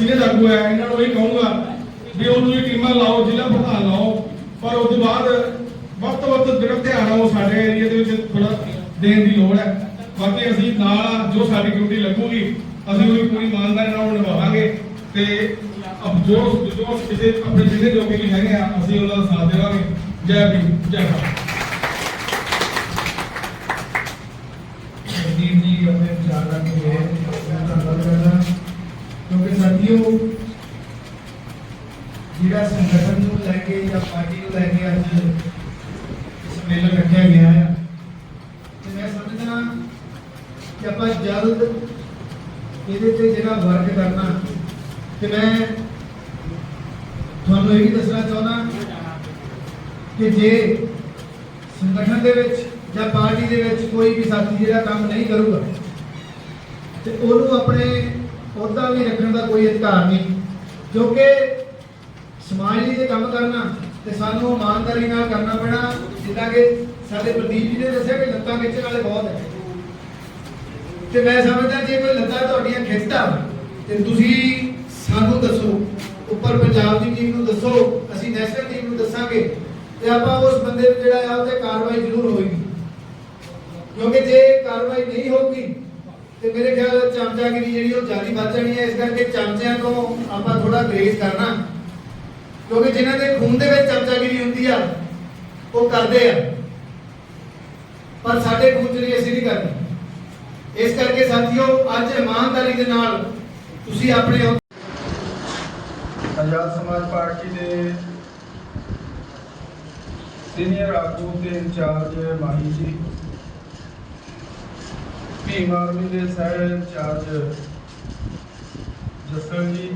Senior ਆਗੂ ਹੈ, ਇਹਨਾਂ ਨੂੰ ਇਹ ਕਹੂੰਗਾ ਵੀ ਉਹ ਤੁਸੀਂ ਟੀਮਾਂ ਲਾਓ, ਜ਼ਿਲ੍ਹਾ ਪ੍ਰਧਾਨ ਲਾਓ, ਪਰ ਉਸ ਤੋਂ ਬਾਅਦ ਵੱਧ ਤੋਂ ਵੱਧ ਜਿਹੜਾ ਧਿਆਨ ਆ ਉਹ ਸਾਡੇ ਏਰੀਆ ਦੇ ਵਿੱਚ ਥੋੜਾ ਦੇਣ ਦੀ ਲੋੜ ਹੈ। ਬਾਕੀ ਅਸੀਂ ਨਾਲ ਜੋ ਸਾਡੀ ਡਿਊਟੀ ਲੱਗੂਗੀ, ਅਸੀਂ ਉਹਦੀ ਪੂਰੀ ਇਮਾਨਦਾਰੀ ਨਾਲ ਨਿਭਾਵਾਂਗੇ ਤੇ ਅਬ ਜੋ ਜੋ ਕਿਸੇ ਆਪਣੇ ਜ਼ਿਲ੍ਹੇ ਜੋ ਵੀ ਹੈਗੇ ਆ, ਅਸੀਂ ਉਹਨਾਂ ਦਾ ਸਾਥ ਦੇਵਾਂਗੇ। ਜੈ ਭੀਮ, ਜੈ ਭਾਰਤ ਜਗਦੀਪ ਜੀ ਆਪਣੇ ਵਿਚਾਰ ਰੱਖ ਕੇ ਗਏ ਮੈਂ ਧੰਨਵਾਦ ਕਰਦਾ ਕਿਉਂਕਿ ਜਿਹੜਾ ਸੰਗਠਨ ਨੂੰ ਲੈ ਕੇ ਜਾਂ ਪਾਰਟੀ ਨੂੰ ਲੈ ਕੇ ਅੱਜ ਇਸ ਰੱਖਿਆ ਗਿਆ ਹੈ ਤੇ ਮੈਂ ਸਮਝਦਾ ਕਿ ਆਪਾਂ ਜਲਦ ਇਹਦੇ ਤੇ ਜਿਹੜਾ ਵਰਕ ਕਰਨਾ, ਤੇ ਮੈਂ ਤੁਹਾਨੂੰ ਇਹ ਵੀ ਦੱਸਣਾ ਚਾਹੁੰਦਾ ਕਿ ਜੇ ਸੰਗਠਨ ਦੇ ਵਿੱਚ ਜਾਂ ਪਾਰਟੀ ਦੇ ਵਿੱਚ ਕੋਈ ਵੀ ਸਾਥੀ ਜਿਹੜਾ ਕੰਮ ਨਹੀਂ ਕਰੂਗਾ, ਤੇ ਉਹਨੂੰ ਆਪਣੇ ਅਹੁਦਾ ਵੀ ਰੱਖਣ ਦਾ ਕੋਈ ਅਧਿਕਾਰ ਨਹੀਂ। ਕਿਉਂਕਿ ਸਮਾਜ ਲਈ ਜੇ ਕੰਮ ਕਰਨਾ ਤੇ ਸਾਨੂੰ ਇਮਾਨਦਾਰੀ ਨਾਲ ਕਰਨਾ ਪੈਣਾ, ਜਿੱਦਾਂ ਕਿ ਸਾਡੇ ਪ੍ਰਦੀਪ ਜੀ ਨੇ ਦੱਸਿਆ ਕਿ ਲੱਤਾਂ ਖਿੱਚਣ ਵਾਲੇ ਬਹੁਤ ਹੈ ਤੇ ਮੈਂ ਸਮਝਦਾ ਜੇ ਕੋਈ ਲੱਤਾਂ ਤੁਹਾਡੀਆਂ ਖਿੱਚਦਾ ਤੇ ਤੁਸੀਂ ਸਾਨੂੰ ਦੱਸੋ, ਉੱਪਰ ਪੰਜਾਬ ਦੀ ਟੀਮ ਨੂੰ ਦੱਸੋ, ਅਸੀਂ ਨੈਸ਼ਨਲ ਟੀਮ ਨੂੰ ਦੱਸਾਂਗੇ, ਤੇ ਆਪਾਂ ਉਸ ਬੰਦੇ ਨੂੰ ਜਿਹੜਾ ਆ ਉਹ ਕਾਰਵਾਈ ਜ਼ਰੂਰ ਹੋਏਗੀ। ਕਿਉਂਕਿ ਜੇ ਕਾਰਵਾਈ ਨਹੀਂ ਹੋਊਗੀ ਤੇ ਮੇਰੇ ਖਿਆਲ ਚਮਚਾਗਿਰੀ ਜਿਹੜੀ ਉਹ ਜਾਰੀ ਵੱਧ ਜਾਣੀ ਹੈ, ਇਸ ਕਰਕੇ ਚਮਚਿਆਂ ਤੋਂ ਆਪਾਂ ਥੋੜਾ ਗ੍ਰੇਜ਼ ਕਰਨਾ। ਕਿਉਂਕਿ ਜਿਨ੍ਹਾਂ ਦੇ ਖੂਨ ਦੇ ਵਿੱਚ ਚਮਚਾਗਿਰੀ ਹੁੰਦੀ ਆ, ਉਹ ਕਰਦੇ ਆ। ਪਰ ਸਾਡੇ ਖੂਨ 'ਚ ਅਸੀਂ ਨਹੀਂ ਕਰਦੇ। ਇਸ ਕਰਕੇ ਸਾਥੀਓ, ਅੱਜ ਇਮਾਨਦਾਰੀ ਦੇ ਨਾਲ ਤੁਸੀਂ ਆਪਣੇ ਆਜ਼ਾਦ ਸਮਾਜ ਪਾਰਟੀ ਦੇ ਸੀਨੀਅਰ ਆਗੂ ਤੇ ਇੰਚਾਰਜ ਮਾਹੀ ਜੀ ਭੀਮ ਆਰਮੀ ਦੇ ਸਹਿ ਇੰਚਾਰਜ ਜਸਲ ਜੀ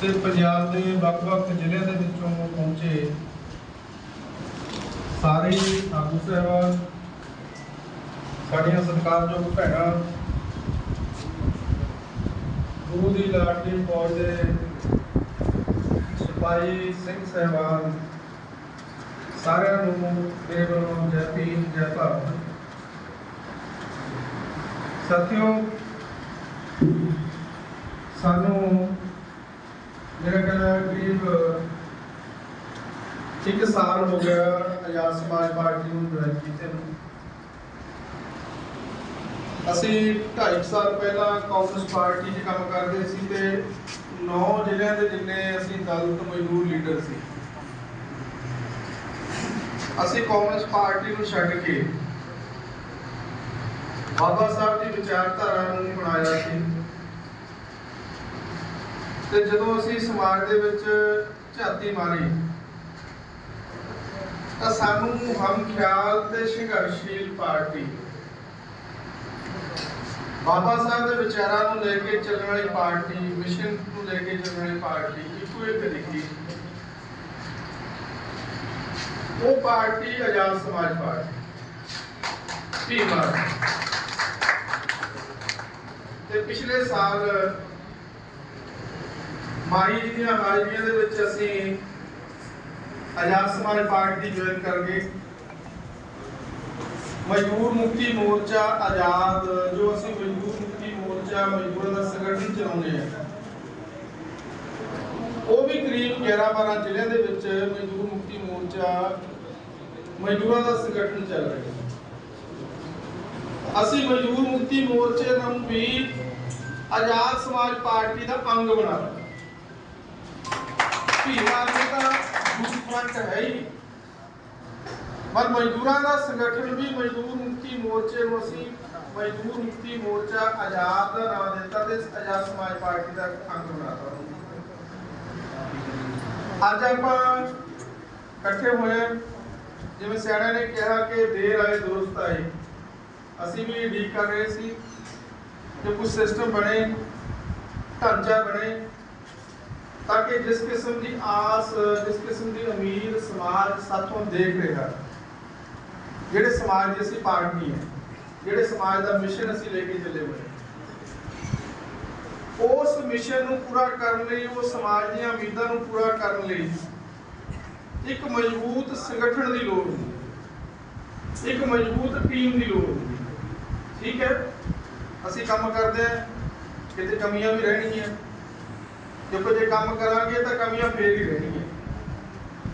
ਤੇ ਪੰਜਾਬ ਦੇ ਵੱਖ-ਵੱਖ ਜ਼ਿਲ੍ਹਿਆਂ ਦੇ ਵਿੱਚੋਂ ਪਹੁੰਚੇ ਸਾਰੇ ਆਗੂ ਸਾਹਿਬਾਨ, ਸਾਡੀਆਂ ਸਤਿਕਾਰਯੋਗ ਭੈਣਾਂ, ਗੁਰੂ ਦੀ ਲਾਡਲੀ ਫੌਜ ਦੇ ਸਿਪਾਹੀ ਸਿੰਘ ਸਹਿਬਾਨ, ਸਾਰਿਆਂ ਨੂੰ ਮੇਰੇ ਵੱਲੋਂ ਜੈ ਭੀਮ, ਜੈ ਭਾਰਤ। ਸਾਥੀਓ, ਸਾਨੂੰ ਮੇਰਾ ਕਹਿੰਦਾ ਕਰੀਬ ਇੱਕ ਸਾਲ ਹੋ ਗਿਆ ਆਜ਼ਾਦ ਸਮਾਜ ਪਾਰਟੀ ਨੂੰ ਜੁਆਇਨ ਕੀਤੇ ਨੂੰ। ਅਸੀਂ 2.5 ਸਾਲ ਪਹਿਲਾਂ ਕਾਂਗਰਸ ਪਾਰਟੀ 'ਚ ਕੰਮ ਕਰਦੇ ਸੀ ਤੇ 9 ਜ਼ਿਲ੍ਹਿਆਂ ਦੇ ਜਿੰਨੇ ਅਸੀਂ ਦਲਿਤ ਮਜ਼ਦੂਰ ਲੀਡਰ ਸੀ। ਅਸੀਂ ਕਾਂਗਰਸ ਪਾਰਟੀ ਨੂੰ ਛੱਡ ਕੇ ਬਾਬਾ ਸਾਹਿਬ ਦੀ ਵਿਚਾਰਧਾਰਾ ਨੂੰ ਬਣਾਇਆ ਸੀ। ਤੇ ਜਦੋਂ ਅਸੀਂ ਸਮਾਜ ਦੇ ਵਿੱਚ ਝਾਤੀ ਮਾਰੀ, ਤਾਂ ਸਾਨੂੰ ਹਮ ਖਿਆਲ ਤੇ ਸੰਘਰਸ਼ੀਲ ਪਾਰਟੀ, ਬਾਬਾ ਸਾਹਿਬ ਦੇ ਵਿਚਾਰਾਂ ਨੂੰ ਲੈ ਕੇ ਚੱਲਣ ਵਾਲੀ ਪਾਰਟੀ, ਮਿਸ਼ਨ ਨੂੰ ਲੈ ਕੇ ਚੱਲਣ ਵਾਲੀ ਪਾਰਟੀ, ਇੱਕੋ ਇੱਕ ਦਿਖੀ ਉਹ ਪਾਰਟੀ ਆਜ਼ਾਦ ਸਮਾਜ ਪਾਰਟੀ, ਭੀਮਾ ਤੇ ਪਿਛਲੇ ਸਾਲ ਮਾਈ ਜੀ ਦੀਆਂ ਹਾਜ਼ਰੀਆਂ ਦੇ ਵਿੱਚ ਅਸੀਂ ਆਜ਼ਾਦ ਸਮਾਜ ਪਾਰਟੀ ਜੁਆਇਨ ਕਰ ਗਏ। ਮਜ਼ਦੂਰ ਮੁਕਤੀ ਮੋਰਚਾ ਆਜ਼ਾਦ, ਜੋ ਅਸੀਂ ਮਜ਼ਦੂਰ ਮੁਕਤੀ ਮੋਰਚਾ ਮਜ਼ਦੂਰਾਂ ਦਾ ਸੰਗਠਨ ਚਲਾਉਂਦੇ ਆ ਉਹ ਵੀ ਕਰੀਬ 11 12 ਜ਼ਿਲ੍ਹਿਆਂ ਦੇ ਵਿੱਚ ਮਜ਼ਦੂਰ ਮੁਕਤੀ ਮੋਰਚਾ ਮਜ਼ਦੂਰਾਂ ਦਾ ਸੰਗਠਨ ਚੱਲ ਰਿਹਾ ਹੈ। ਅਸੀਂ ਮਜ਼ਦੂਰ ਮੁਕਤੀ ਮੋਰਚੇ ਨੂੰ ਵੀ ਆਜ਼ਾਦ ਸਮਾਜ ਪਾਰਟੀ ਦਾ ਅੰਗ ਬਣਾ ਭੀਮਾਰ ਨੇ ਤਾਂ ਫਰੰਟ ਹੈ ਹੀ ਪਰ ਮਜ਼ਦੂਰਾਂ ਦਾ ਸੰਗਠਨ ਵੀ ਮਜ਼ਦੂਰ ਮੁਕਤੀ ਮੋਰਚੇ ਨੂੰ ਅਸੀਂ ਮਜ਼ਦੂਰ ਮੁਕਤੀ ਮੋਰਚਾ ਆਜ਼ਾਦ ਦਾ ਨਾਮ ਦਿੱਤਾ ਤੇ ਆਜ਼ਾਦ ਸਮਾਜ ਪਾਰਟੀ ਦਾ ਅੰਗ ਬਣਾਤਾ ਅੱਜ ਆਪਾਂ ਇਕੱਠੇ ਹੋਏ ਜਿਵੇਂ ਸਿਆਣਿਆਂ ਨੇ ਕਿਹਾ ਕਿ ਦੇਰ ਆਏ, ਦੋਸਤ ਆਏ। ਅਸੀਂ ਵੀ ਉਡੀਕ ਕਰ ਰਹੇ ਸੀ ਕਿ ਕੁਝ ਸਿਸਟਮ ਬਣੇ, ਢਾਂਚਾ ਬਣੇ, ਤਾਂ ਕਿ ਜਿਸ ਕਿਸਮ ਦੀ ਆਸ, ਜਿਸ ਕਿਸਮ ਦੀ ਉਮੀਦ ਸਮਾਜ ਸਾਥੋਂ ਦੇਖ ਰਿਹਾ ਜਿਹੜੇ ਸਮਾਜ ਦੀ ਅਸੀਂ ਪਾਰਟੀ ਹੈ, ਜਿਹੜੇ ਸਮਾਜ ਦਾ ਮਿਸ਼ਨ ਅਸੀਂ ਲੈ ਕੇ ਚੱਲੇ ਹੋਏ ਉਸ ਮਿਸ਼ਨ ਨੂੰ ਪੂਰਾ ਕਰਨ ਲਈ ਉਹ ਸਮਾਜ ਦੀਆਂ ਉਮੀਦਾਂ ਨੂੰ ਪੂਰਾ ਕਰਨ ਲਈ ਇੱਕ ਮਜ਼ਬੂਤ ਸੰਗਠਨ ਦੀ ਲੋੜ ਹੁੰਦੀ ਹੈ। ਇੱਕ ਮਜ਼ਬੂਤ ਟੀਮ ਦੀ ਲੋੜ ਹੁੰਦੀ ਹੈ। ਅਸੀਂ ਕੰਮ ਕਰਦੇ ਹਾਂ ਕਿਤੇ ਕਮੀਆਂ ਵੀ ਰਹਿਣਗੀਆਂ। ਦੇਖੋ, ਜੇ ਕੰਮ ਕਰਾਂਗੇ ਤਾਂ ਕਮੀਆਂ ਫੇਰ ਹੀ ਰਹਿਣਗੀਆਂ।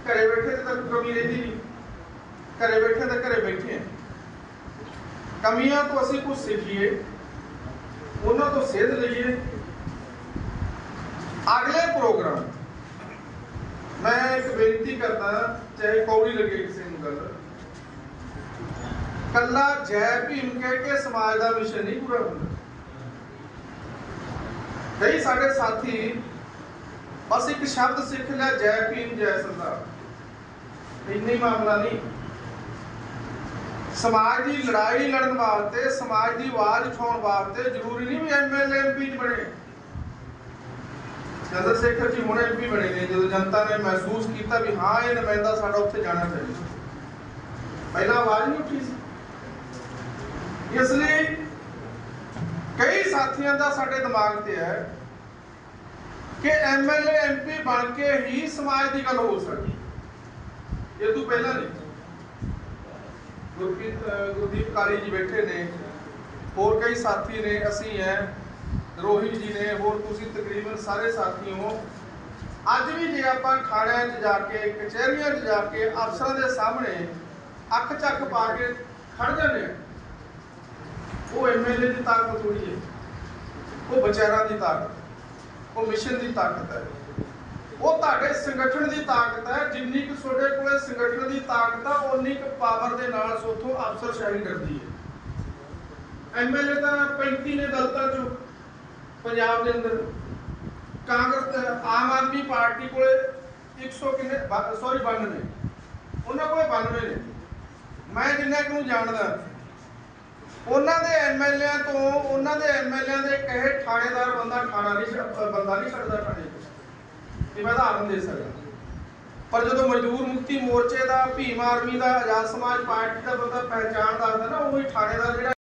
ਘਰੇ ਬੈਠੇ ਤੇ ਤਾਂ ਕਮੀ ਰਹਿੰਦੀ ਨਹੀਂ। ਘਰੇ ਬੈਠੇ ਤਾਂ ਘਰੇ ਬੈਠੇ ਆ। ਕਮੀਆਂ ਤੋਂ ਅਸੀਂ ਕੁਝ ਸਿੱਖੀਏ, ਉਹਨਾਂ ਤੋਂ ਸੇਧ ਲਈਏ। ਅਗਲੇ ਪ੍ਰੋਗਰਾਮ, ਮੈਂ ਇੱਕ ਬੇਨਤੀ ਕਰਦਾ, ਚਾਹੇ ਕੌੜੀ ਲੱਗੇ ਕਿਸੇ ਨੂੰ ਗੱਲ। ਕੱਲਾ ਜੈ ਭੀਮ ਕਹਿ ਕੇ ਸਮਾਜ ਦਾ ਮਿਸ਼ਨ ਨਹੀਂ ਪੂਰਾ ਹੁੰਦਾ। ਕਈ ਸਾਡੇ ਸਾਥੀ ਬਸ ਇੱਕ ਸ਼ਬਦ ਸਿੱਖ ਲਿਆ, ਜੈ ਭੀਮ, ਜੈ ਸਰਦਾਰ। ਇੰਨੀ ਮਾਮਲਾ ਨਹੀਂ। ਸਮਾਜ ਦੀ ਲੜਾਈ ਲੜਨ ਵਾਸਤੇ, ਸਮਾਜ ਦੀ ਆਵਾਜ਼ ਉਠਾਉਣ ਵਾਸਤੇ ਜ਼ਰੂਰੀ ਨਹੀਂ ਵੀ ਐਮਐਲਏ ਐਮਪੀ ਬਣੇ। ਚੰਦਰ ਸ਼ੇਖਰ ਜੀ ਹੁਣ ਐਮਪੀ ਬਣੇ ਨੇ, ਜਦੋਂ ਜਨਤਾ ਨੇ ਮਹਿਸੂਸ ਕੀਤਾ ਵੀ ਹਾਂ, ਇਹ ਨੁਮਾਇੰਦਾ ਸਾਡਾ ਉੱਥੇ ਜਾਣਾ ਚਾਹੀਦਾ। ਪਹਿਲਾਂ ਆਵਾਜ਼ ਨਹੀਂ ਉੱਠੀ ਸੀ। ਇਸ ਲਈ ਕਈ ਸਾਥੀਆਂ ਦਾ ਸਾਡੇ ਦਿਮਾਗ ਤੇ ਹੈ ਕਿ ਐਮਐਲਏ ਐਮਪੀ ਬਣ ਕੇ ਹੀ ਸਮਾਜ ਦੀ ਗੱਲ ਹੋ ਸਕਦੀ। ਇਹ ਤੋਂ ਪਹਿਲਾਂ ਨਹੀਂ। ਗੁਰਪ੍ਰੀਤ ਗੁਰਦੀਪ ਕਾਲੀ ਜੀ ਬੈਠੇ ਨੇ। ਹੋਰ ਕਈ ਸਾਥੀ ਨੇ, ਅਸੀਂ ਹੈ, ਰੋਹਿਤ ਜੀ ਨੇ, ਹੋਰ ਤੁਸੀਂ ਤਕਰੀਬਨ ਸਾਰੇ ਸਾਥੀ ਹੋ। ਅੱਜ ਵੀ ਜੇ ਆਪਾਂ ਖਾਣਿਆਂ 'ਚ ਜਾ ਕੇ, ਕਚਹਿਰੀਆਂ 'ਚ ਜਾ ਕੇ ਅਫਸਰਾਂ ਦੇ ਸਾਹਮਣੇ ਅੱਖ ਚੱਕ ਪਾ ਕੇ ਖੜ ਜਾਂਦੇ ਆ ਉਹ ਐਮਐਲਏ ਦੀ ਤਾਕਤ ਥੋੜੀ ਹੈ। ਉਹ ਵਿਚਾਰਾਂ ਦੀ ਤਾਕਤ, ਉਹ ਮਿਸ਼ਨ ਦੀ ਤਾਕਤ ਹੈ। ਉਹ ਤੁਹਾਡੇ ਸੰਗਠਨ ਦੀ ਤਾਕਤ ਹੈ, ਜਿੰਨੀ ਕੁ ਤੁਹਾਡੇ ਕੋਲੇ ਸੰਗਠਨ ਦੀ ਤਾਕਤ ਆ ਉਨੀ ਕੁ ਪਾਵਰ ਦੇ ਨਾਲ ਸੋਥੋਂ ਅਫਸਰਸ਼ਾਹੀ ਕਰਦੀ ਹੈ। ਐਮਐਲਏ ਤਾਂ 35 ਨੇ ਦਲਤਾਂ ਚੋਂ ਪੰਜਾਬ ਦੇ ਅੰਦਰ। ਕਾਂਗਰਸ ਆਮ ਆਦਮੀ ਪਾਰਟੀ ਕੋਲੇ 100 ਕਿੰਨੇ ਸੌਰੀ 92 ਉਹਨਾਂ ਕੋਲੇ 92 ਨੇ। ਮੈਂ ਜਿੰਨਾ ਕੁ ਨੂੰ ਜਾਣਦਾ ਉਹਨਾਂ ਦੇ ਐਮਐਲਏ ਤੋਂ, ਉਹਨਾਂ ਦੇ ਐਮਐਲਏ ਦੇ ਕਹੇ ਥਾਣੇਦਾਰ ਬੰਦਾ ਥਾਣਾ ਨਹੀਂ ਛੱਡ- ਬੰਦਾ ਨਹੀਂ ਛੱਡਦਾ ਥਾਣੇ ਇਹ ਮੈਂ ਉਦਾਹਰਨ ਦੇ ਸਕਦਾ। ਪਰ ਜਦੋਂ ਮਜ਼ਦੂਰ ਮੁਕਤੀ ਮੋਰਚੇ ਦਾ, ਭੀਮ ਆਰਮੀ ਦਾ, ਆਜ਼ਾਦ ਸਮਾਜ ਪਾਰਟੀ ਦਾ ਬੰਦਾ ਪਹਿਚਾਣ ਦੱਸਦਾ ਨਾ, ਉਹੀ ਥਾਣੇਦਾਰ ਜਿਹੜਾ